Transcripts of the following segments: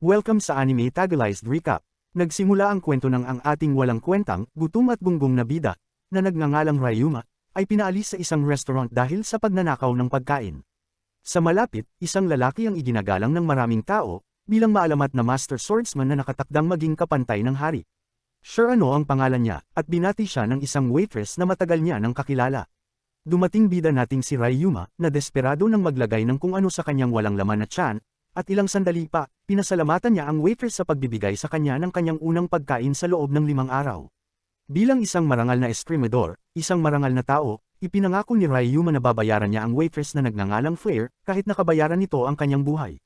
Welcome sa Anime Tagalized Recap. Nagsimula ang kwento ng ang ating walang kwentang, gutom at gunggong na bida, na nagngangalang Ryuma, ay pinaalis sa isang restaurant dahil sa pagnanakaw ng pagkain. Sa malapit, isang lalaki ang iginagalang ng maraming tao, bilang maalamat na master swordsman na nakatakdang maging kapantay ng hari. Sure ano ang pangalan niya, at binati siya ng isang waitress na matagal niya nang kakilala. Dumating bida nating si Ryuma, na desperado nang maglagay ng kung ano sa kanyang walang laman na tiyan, at ilang sandali pa, pinasalamatan niya ang waitress sa pagbibigay sa kanya ng kanyang unang pagkain sa loob ng limang araw. Bilang isang marangal na esprimador, isang marangal na tao, ipinangako ni Ryuma na babayaran niya ang waitress na nagngangalang Flair kahit nakabayaran nito ang kanyang buhay.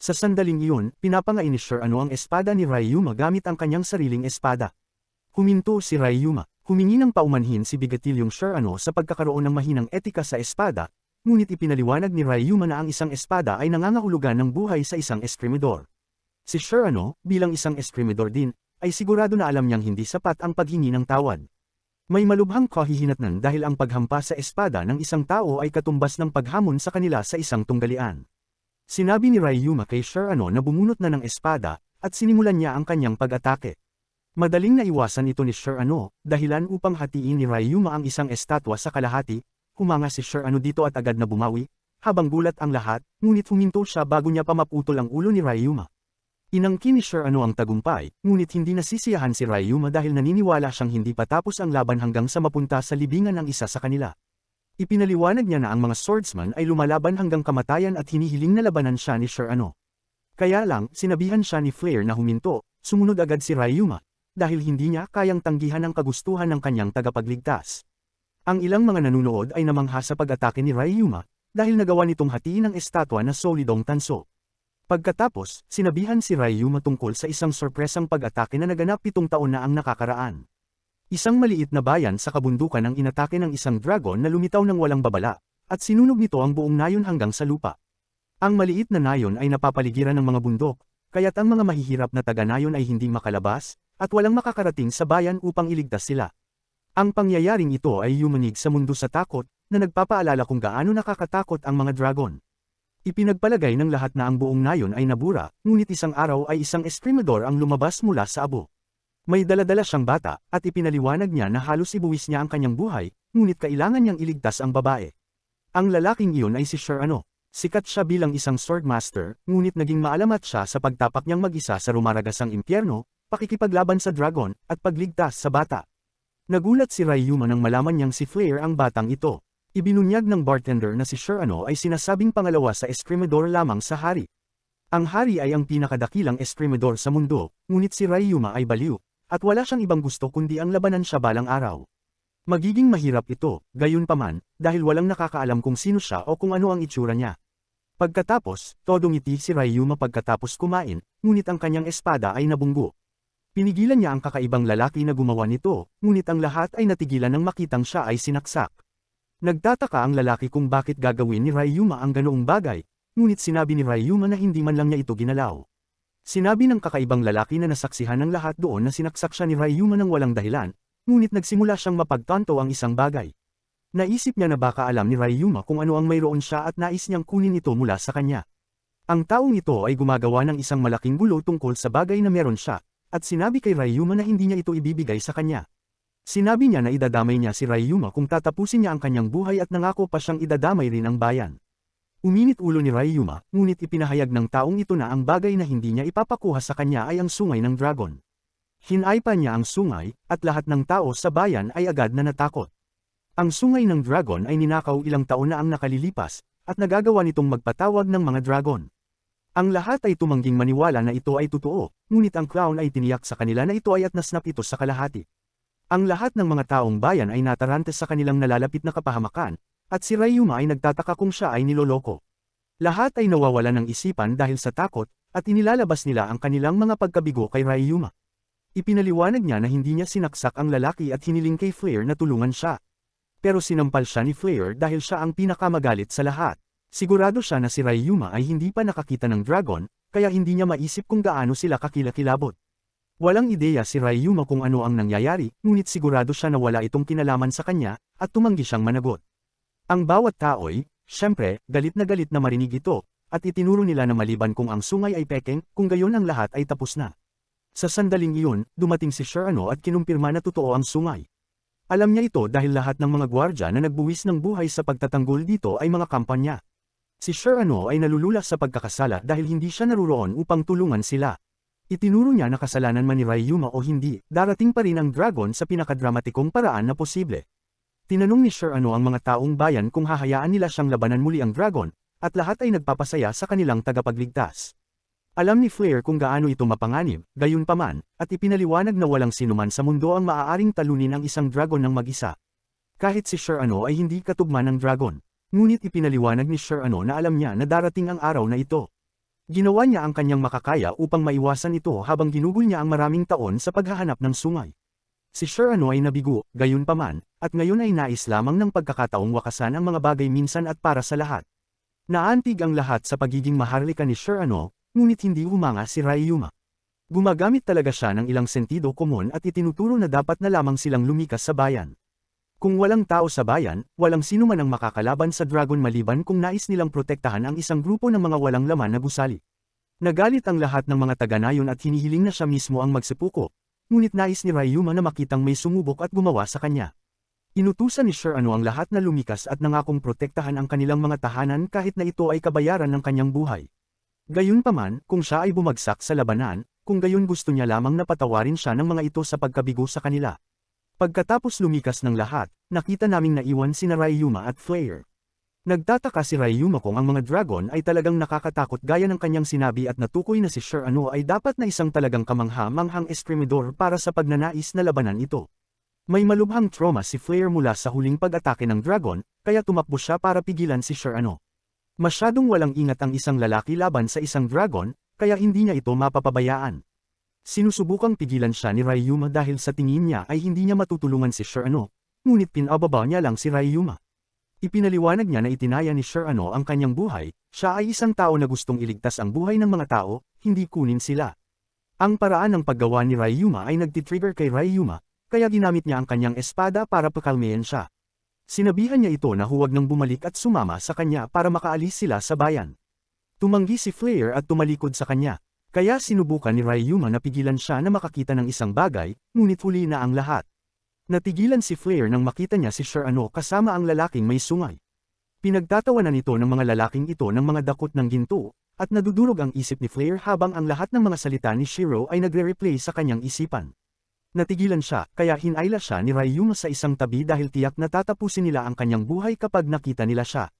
Sa sandaling iyon, pinapangain ni Sure ano ang espada ni Ryuma gamit ang kanyang sariling espada. Huminto si Ryuma, humingi ng paumanhin si Bigatilyong Sure ano sa pagkakaroon ng mahinang etika sa espada, ngunit ipinaliwanag ni Ryuma na ang isang espada ay nangangahulugan ng buhay sa isang eskrimidor. Si Shirano, bilang isang eskrimidor din, ay sigurado na alam niyang hindi sapat ang paghingi ng tawad. May malubhang kahihinatnan dahil ang paghampas sa espada ng isang tao ay katumbas ng paghamon sa kanila sa isang tunggalian. Sinabi ni Ryuma kay Shirano na bumunot na ng espada, at sinimulan niya ang kanyang pag-atake. Madaling naiwasan ito ni Shirano, dahilan upang hatiin ni Ryuma ang isang estatwa sa kalahati, Humanga si Sir ano dito at agad na bumawi, habang gulat ang lahat, ngunit huminto siya bago niya pa maputol ang ulo ni Ryuma. Inangkin ni Sir ano ang tagumpay, ngunit hindi nasisiyahan si Ryuma dahil naniniwala siyang hindi pa tapos ang laban hanggang sa mapunta sa libingan ng isa sa kanila. Ipinaliwanag niya na ang mga swordsman ay lumalaban hanggang kamatayan at hinihiling na labanan siya ni Sir ano. Kaya lang, sinabihan siya ni Flair na huminto, sumunod agad si Ryuma, dahil hindi niya kayang tanggihan ang kagustuhan ng kanyang tagapagligtas. Ang ilang mga nanunood ay namangha sa pag-atake ni Ryuma, dahil nagawa nitong hatiin ang estatwa na solidong tanso. Pagkatapos, sinabihan si Ryuma tungkol sa isang sorpresang pag-atake na naganap pitong taon na ang nakakaraan. Isang maliit na bayan sa kabundukan ang inatake ng isang dragon na lumitaw ng walang babala, at sinunog nito ang buong nayon hanggang sa lupa. Ang maliit na nayon ay napapaligiran ng mga bundok, kaya't ang mga mahihirap na taga-nayon ay hindi makalabas, at walang makakarating sa bayan upang iligtas sila. Ang pangyayaring ito ay yumanig sa mundo sa takot, na nagpapaalala kung gaano nakakatakot ang mga dragon. Ipinagpalagay ng lahat na ang buong nayon ay nabura, ngunit isang araw ay isang esprimador ang lumabas mula sa abo. May daladala siyang bata, at ipinaliwanag niya na halos ibuwis niya ang kanyang buhay, ngunit kailangan niyang iligtas ang babae. Ang lalaking iyon ay si Sir Ano. Sikat siya bilang isang swordmaster, ngunit naging maalamat siya sa pagtapak niyang mag-isa sa rumaragasang impyerno, pakikipaglaban sa dragon, at pagligtas sa bata. Nagulat si Ryuma nang malaman niyang si Flair ang batang ito. Ibinunyag ng bartender na si Shirano ay sinasabing pangalawa sa esprimador lamang sa hari. Ang hari ay ang pinakadakilang esprimador sa mundo, ngunit si Ryuma ay baliw, at wala siyang ibang gusto kundi ang labanan siya balang araw. Magiging mahirap ito, gayon paman, dahil walang nakakaalam kung sino siya o kung ano ang itsura niya. Pagkatapos, todong ngiti si Ryuma pagkatapos kumain, ngunit ang kanyang espada ay nabunggo. Pinigilan niya ang kakaibang lalaki na gumawa nito, ngunit ang lahat ay natigilan nang makitang siya ay sinaksak. Nagtataka ang lalaki kung bakit gagawin ni Ryuma ang ganoong bagay, ngunit sinabi ni Ryuma na hindi man lang niya ito ginalaw. Sinabi ng kakaibang lalaki na nasaksihan ng lahat doon na sinaksak siya ni Ryuma ng walang dahilan, ngunit nagsimula siyang mapagtanto ang isang bagay. Naisip niya na baka alam ni Ryuma kung ano ang mayroon siya at nais niyang kunin ito mula sa kanya. Ang taong ito ay gumagawa ng isang malaking gulo tungkol sa bagay na meron siya, at sinabi kay Ryuma na hindi niya ito ibibigay sa kanya. Sinabi niya na idadamay niya si Ryuma kung tatapusin niya ang kanyang buhay at nangako pa siyang idadamay rin ang bayan. Uminit ulo ni Ryuma, ngunit ipinahayag ng taong ito na ang bagay na hindi niya ipapakuha sa kanya ay ang sungay ng dragon. Hinaypa niya ang sungay, at lahat ng tao sa bayan ay agad na natakot. Ang sungay ng dragon ay ninakaw ilang taon na ang nakalilipas, at nagagawa nitong magpatawag ng mga dragon. Ang lahat ay tumangging maniwala na ito ay totoo, ngunit ang crown ay tiniyak sa kanila na ito ay at nasnap ito sa kalahati. Ang lahat ng mga taong bayan ay natarante sa kanilang nalalapit na kapahamakan, at si Ryuma ay nagtataka kung siya ay niloloko. Lahat ay nawawala ng isipan dahil sa takot, at inilalabas nila ang kanilang mga pagkabigo kay Ryuma. Ipinaliwanag niya na hindi niya sinaksak ang lalaki at hiniling kay Flair na tulungan siya. Pero sinampal siya ni Flair dahil siya ang pinakamagalit sa lahat. Sigurado siya na si Ryuma ay hindi pa nakakita ng dragon, kaya hindi niya maisip kung gaano sila kakilakilabot. Walang ideya si Ryuma kung ano ang nangyayari, ngunit sigurado siya na wala itong kinalaman sa kanya, at tumanggi siyang managot. Ang bawat tao'y, syempre, galit na galit na marinig ito, at itinuro nila na maliban kung ang sungay ay pekeng, kung gayon ang lahat ay tapos na. Sa sandaling iyon, dumating si Sherano at kinumpirma na totoo ang sungay. Alam niya ito dahil lahat ng mga gwardya na nagbuwis ng buhay sa pagtatanggol dito ay mga kampanya. Si Sherano ay nalulula sa pagkakasala dahil hindi siya naruroon upang tulungan sila. Itinuro niya na kasalanan man ni Ryuma o hindi, darating pa rin ang dragon sa pinakadramatikong paraan na posible. Tinanong ni Sherano ang mga taong bayan kung hahayaan nila siyang labanan muli ang dragon, at lahat ay nagpapasaya sa kanilang tagapagligtas. Alam ni Flair kung gaano ito mapanganib, gayunpaman, at ipinaliwanag na walang sinuman sa mundo ang maaaring talunin ang isang dragon ng mag-isa. Kahit si Sir Ano ay hindi katugma ng dragon, ngunit ipinaliwanag ni Sir Ano na alam niya na darating ang araw na ito. Ginawa niya ang kanyang makakaya upang maiwasan ito habang ginugol niya ang maraming taon sa paghahanap ng sungay. Si Sir Ano ay nabigo, gayunpaman, at ngayon ay nais lamang ng pagkakataong wakasan ang mga bagay minsan at para sa lahat. Naantig ang lahat sa pagiging maharlika ni Sir Ano, ngunit hindi humanga si Ryuma. Gumagamit talaga siya ng ilang sentido komon at itinuturo na dapat na lamang silang lumikas sa bayan. Kung walang tao sa bayan, walang sino man ang makakalaban sa dragon maliban kung nais nilang protektahan ang isang grupo ng mga walang laman na gusali. Nagalit ang lahat ng mga taga-nayon at hinihiling na siya mismo ang magsepuko, ngunit nais ni Ryuma na makitang may sumubok at gumawa sa kanya. Inutusan ni Sir Ano ang lahat na lumikas at nangakong protektahan ang kanilang mga tahanan kahit na ito ay kabayaran ng kanyang buhay. Gayunpaman, kung siya ay bumagsak sa labanan, kung gayon gusto niya lamang na patawarin siya ng mga ito sa pagkabigo sa kanila. Pagkatapos lumikas ng lahat, nakita naming naiwan si Ryuma at Flair. Nagtataka si Ryuma kung ang mga dragon ay talagang nakakatakot gaya ng kanyang sinabi at natukoy na si Sir Ano ay dapat na isang talagang kamangha-manghang eskremidor para sa pagnanais na labanan ito. May malubhang trauma si Flair mula sa huling pag-atake ng dragon, kaya tumakbo siya para pigilan si Sir Ano. Masyadong walang ingat ang isang lalaki laban sa isang dragon, kaya hindi niya ito mapapabayaan. Sinusubukang pigilan siya ni Ryuma dahil sa tingin niya ay hindi niya matutulungan si Sir Ano, ngunit pinababa niya lang si Ryuma. Ipinaliwanag niya na itinaya ni Sir Ano ang kanyang buhay, siya ay isang tao na gustong iligtas ang buhay ng mga tao, hindi kunin sila. Ang paraan ng paggawa ni Ryuma ay nagtitrigger kay Ryuma, kaya ginamit niya ang kanyang espada para pakalmeyan siya. Sinabihan niya ito na huwag nang bumalik at sumama sa kanya para makaalis sila sa bayan. Tumanggi si Flair at tumalikod sa kanya, kaya sinubukan ni Ryuma na pigilan siya na makakita ng isang bagay, ngunit huli na ang lahat. Natigilan si Flair nang makita niya si Sir Ano kasama ang lalaking may sungay. Pinagtatawanan ito ng mga lalaking ito ng mga dakot ng ginto, at nadudurog ang isip ni Flair habang ang lahat ng mga salita ni Shiro ay nagre-replay sa kanyang isipan. Natigilan siya, kaya hinayla siya ni Ryuma sa isang tabi dahil tiyak na tatapusin nila ang kanyang buhay kapag nakita nila siya.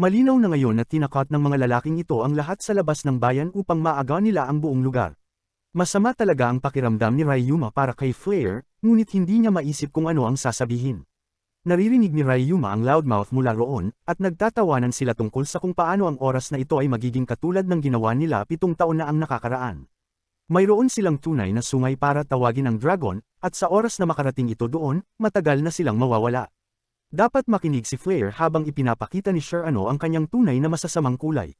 Malinaw na ngayon na tinakot ng mga lalaking ito ang lahat sa labas ng bayan upang maaga nila ang buong lugar. Masama talaga ang pakiramdam ni Ryuma para kay Flair, ngunit hindi niya maisip kung ano ang sasabihin. Naririnig ni Ryuma ang loudmouth mula roon, at nagtatawanan sila tungkol sa kung paano ang oras na ito ay magiging katulad ng ginawa nila pitong taon na ang nakakaraan. Mayroon silang tunay na sungay para tawagin ang dragon, at sa oras na makarating ito doon, matagal na silang mawawala. Dapat makinig si Flair habang ipinapakita ni Sir Ano ang kanyang tunay na masasamang kulay.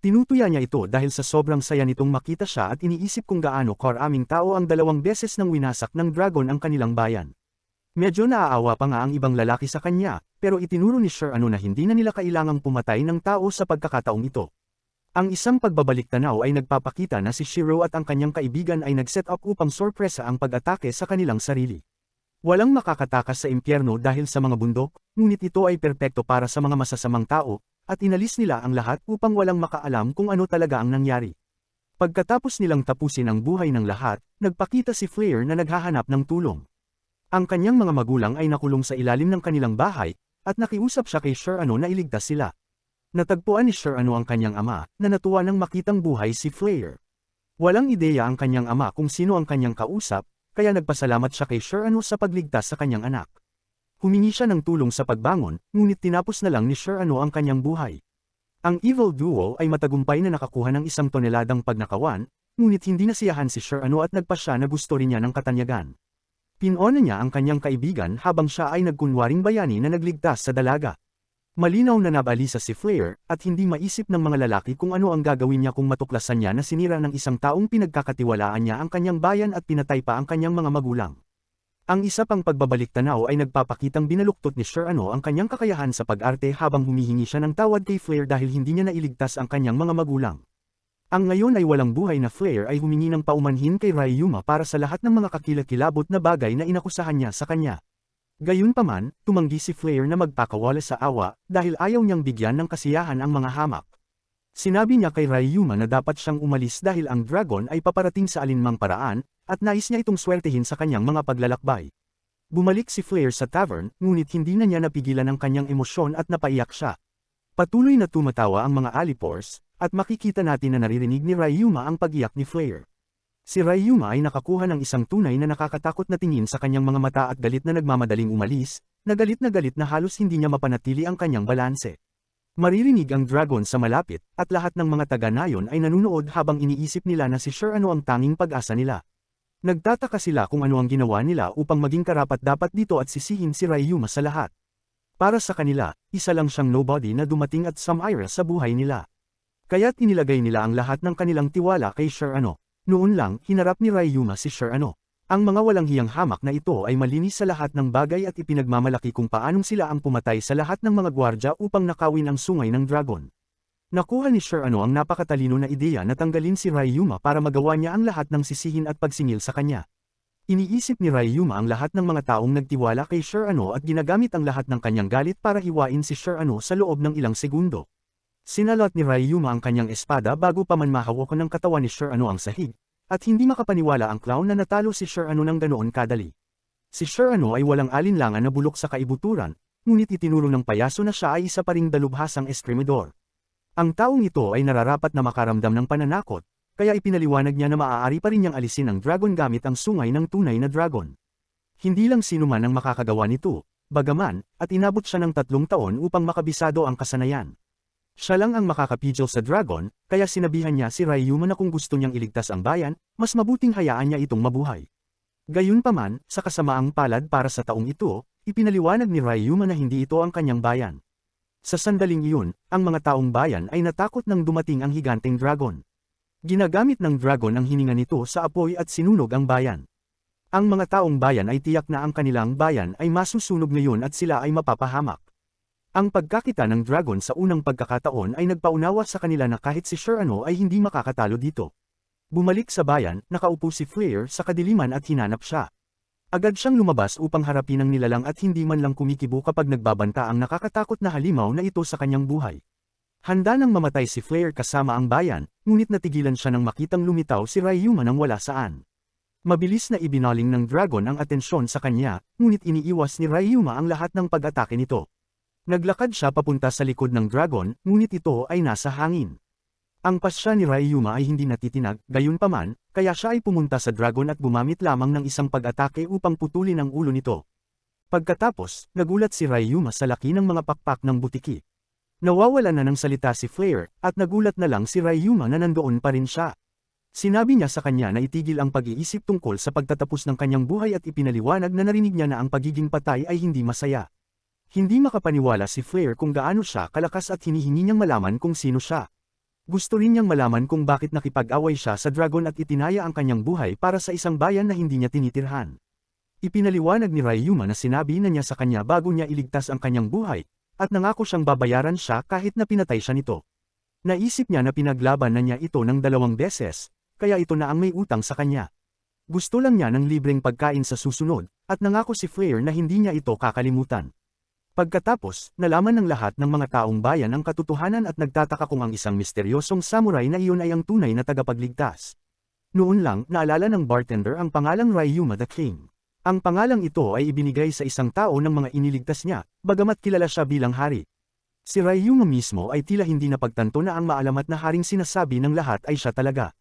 Tinutuya niya ito dahil sa sobrang saya nitong makita siya at iniisip kung gaano karaming tao ang dalawang beses nang winasak ng dragon ang kanilang bayan. Medyo naaawa pa nga ang ibang lalaki sa kanya, pero itinuro ni Sir Ano na hindi na nila kailangang pumatay ng tao sa pagkakataong ito. Ang isang pagbabalik tanaw ay nagpapakita na si Shiro at ang kanyang kaibigan ay nag-set up upang sorpresa ang pag-atake sa kanilang sarili. Walang makakatakas sa impyerno dahil sa mga bundok, ngunit ito ay perpekto para sa mga masasamang tao, at inalis nila ang lahat upang walang makaalam kung ano talaga ang nangyari. Pagkatapos nilang tapusin ang buhay ng lahat, nagpakita si Flair na naghahanap ng tulong. Ang kanyang mga magulang ay nakulong sa ilalim ng kanilang bahay, at nakiusap siya kay Sir Ano na iligtas sila. Natagpuan ni Sir Ano ang kanyang ama, na natuwa nang makitang buhay si Flair. Walang ideya ang kanyang ama kung sino ang kanyang kausap, kaya nagpasalamat siya kay Sir Ano sa pagligtas sa kanyang anak. Humingi siya ng tulong sa pagbangon, ngunit tinapos na lang ni Sir Ano ang kanyang buhay. Ang evil duo ay matagumpay na nakakuha ng isang toneladang pagnakawan, ngunit hindi nasiyahan si Sir Ano at nagpa siya na gusto rin niya ng katanyagan. Pinona niya ang kanyang kaibigan habang siya ay nagkunwaring bayani na nagligtas sa dalaga. Malinaw na nabalisa si Flair, at hindi maisip ng mga lalaki kung ano ang gagawin niya kung matuklasan niya na sinira ng isang taong pinagkakatiwalaan niya ang kanyang bayan at pinatay pa ang kanyang mga magulang. Ang isa pang pagbabalik tanaw ay nagpapakitang binaluktot ni Sir Ano ang kanyang kakayahan sa pag-arte habang humihingi siya ng tawad kay Flair dahil hindi niya nailigtas ang kanyang mga magulang. Ang ngayon ay walang buhay na Flair ay humingi ng paumanhin kay Ryuma para sa lahat ng mga kakilakilabot na bagay na inakusahan niya sa kanya. Gayunpaman, tumanggi si Flair na magpakawala sa awa dahil ayaw niyang bigyan ng kasiyahan ang mga hamak. Sinabi niya kay Ryuma na dapat siyang umalis dahil ang dragon ay paparating sa alinmang paraan, at nais niya itong swertehin sa kanyang mga paglalakbay. Bumalik si Flair sa tavern, ngunit hindi na niya napigilan ang kanyang emosyon at napaiyak siya. Patuloy na tumatawa ang mga alipores, at makikita natin na naririnig ni Ryuma ang pagiyak ni Flair. Si Ryuma ay nakakuha ng isang tunay na nakakatakot na tingin sa kanyang mga mata at galit na nagmamadaling umalis, na galit na galit na halos hindi niya mapanatili ang kanyang balanse. Maririnig ang dragon sa malapit, at lahat ng mga taga-nayon ay nanunood habang iniisip nila na si Sure ano ang tanging pag-asa nila. Nagtataka sila kung ano ang ginawa nila upang maging karapat-dapat dito at sisihin si Ryuma sa lahat. Para sa kanila, isa lang siyang nobody na dumating at sumira sa buhay nila. Kaya't inilagay nila ang lahat ng kanilang tiwala kay Sir Ano. Noon lang, hinarap ni Ryuma si Sir Ano. Ang mga walang hiyang hamak na ito ay malinis sa lahat ng bagay at ipinagmamalaki kung paanong sila ang pumatay sa lahat ng mga gwardya upang nakawin ang sungay ng dragon. Nakuha ni Sir Ano ang napakatalino na ideya na tanggalin si Ryuma para magawa niya ang lahat ng sisihin at pagsingil sa kanya. Iniisip ni Ryuma ang lahat ng mga taong nagtiwala kay Sir Ano at ginagamit ang lahat ng kanyang galit para hiwain si Sir Ano sa loob ng ilang segundo. Sinalot ni Ryuma ang kanyang espada bago pa man mahawakan ng katawan ni Sir Ano ang sahig, at hindi makapaniwala ang clown na natalo si Sir Ano ng ganoon kadali. Si Sir Ano ay walang alinlangan na bulok sa kaibuturan, ngunit itinuro ng payaso na siya ay isa pa ring dalubhasang eskrimidor. Ang taong ito ay nararapat na makaramdam ng pananakot, kaya ipinaliwanag niya na maaari pa rin niyang alisin ang dragon gamit ang sungay ng tunay na dragon. Hindi lang sino man ang makakagawa nito, bagaman, at inabot siya ng tatlong taon upang makabisado ang kasanayan. Siya lang ang makakapigil sa dragon, kaya sinabihan niya si Ryuma na kung gusto niyang iligtas ang bayan, mas mabuting hayaan niya itong mabuhay. Gayunpaman, sa kasamaang palad para sa taong ito, ipinaliwanag ni Ryuma na hindi ito ang kanyang bayan. Sa sandaling iyon, ang mga taong bayan ay natakot nang dumating ang higanteng dragon. Ginagamit ng dragon ang hininga nito sa apoy at sinunog ang bayan. Ang mga taong bayan ay tiyak na ang kanilang bayan ay masusunog ngayon at sila ay mapapahamak. Ang pagkakita ng dragon sa unang pagkakataon ay nagpaunawa sa kanila na kahit si Sure Ano ay hindi makakatalo dito. Bumalik sa bayan, nakaupo si Flair sa kadiliman at hinanap siya. Agad siyang lumabas upang harapin ang nilalang at hindi man lang kumikibo kapag nagbabanta ang nakakatakot na halimaw na ito sa kanyang buhay. Handa nang mamatay si Flair kasama ang bayan, ngunit natigilan siya nang makitang lumitaw si Ryuma nang wala saan. Mabilis na ibinaling ng dragon ang atensyon sa kanya, ngunit iniiwas ni Ryuma ang lahat ng pag-atake nito. Naglakad siya papunta sa likod ng dragon, ngunit ito ay nasa hangin. Ang pasya ni Ryuma ay hindi natitinag, gayunpaman, kaya siya ay pumunta sa dragon at gumamit lamang ng isang pag-atake upang putulin ang ulo nito. Pagkatapos, nagulat si Ryuma sa laki ng mga pakpak ng butiki. Nawawala na ng salita si Flair, at nagulat na lang si Ryuma na nandoon pa rin siya. Sinabi niya sa kanya na itigil ang pag-iisip tungkol sa pagtatapos ng kanyang buhay at ipinaliwanag na narinig niya na ang pagiging patay ay hindi masaya. Hindi makapaniwala si Flair kung gaano siya kalakas at hinihingi niyang malaman kung sino siya. Gusto rin niyang malaman kung bakit nakipag-away siya sa dragon at itinaya ang kanyang buhay para sa isang bayan na hindi niya tinitirhan. Ipinaliwanag ni Ryuma na sinabi na niya sa kanya bago niya iligtas ang kanyang buhay, at nangako siyang babayaran siya kahit na pinatay siya nito. Naisip niya na pinaglaban na niya ito ng dalawang beses, kaya ito na ang may utang sa kanya. Gusto lang niya ng libreng pagkain sa susunod, at nangako si Flair na hindi niya ito kakalimutan. Pagkatapos, nalaman ng lahat ng mga taong bayan ang katotohanan at nagtataka kung ang isang misteryosong samurai na iyon ay ang tunay na tagapagligtas. Noon lang, naalala ng bartender ang pangalang Ryuma the King. Ang pangalang ito ay ibinigay sa isang tao ng mga iniligtas niya, bagamat kilala siya bilang hari. Si Ryuma mismo ay tila hindi napagtanto na ang maalamat na haring sinasabi ng lahat ay siya talaga.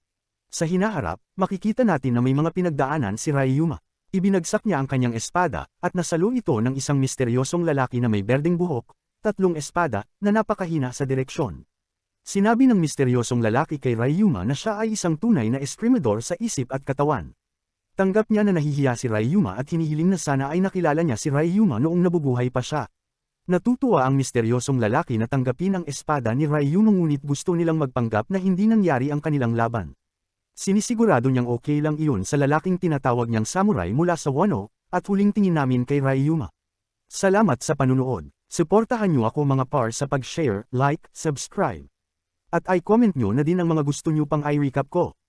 Sa hinaharap, makikita natin na may mga pinagdaanan si Ryuma. Ibinagsak niya ang kanyang espada, at nasalo ito ng isang misteryosong lalaki na may berdeng buhok, tatlong espada, na napakahina sa direksyon. Sinabi ng misteryosong lalaki kay Ryuma na siya ay isang tunay na esprimador sa isip at katawan. Tanggap niya na nahihiya si Ryuma at hinihiling na sana ay nakilala niya si Ryuma noong nabubuhay pa siya. Natutuwa ang misteryosong lalaki na tanggapin ang espada ni Ryuma ngunit gusto nilang magpanggap na hindi nangyari ang kanilang laban. Sinisigurado niyang okay lang iyon sa lalaking tinatawag niyang samurai mula sa Wano, at huling tingin namin kay Ryuma. Salamat sa panunood. Suportahan nyo ako mga par sa pag-share, like, subscribe. At i-comment nyo na din ang mga gusto nyo pang i-recap ko.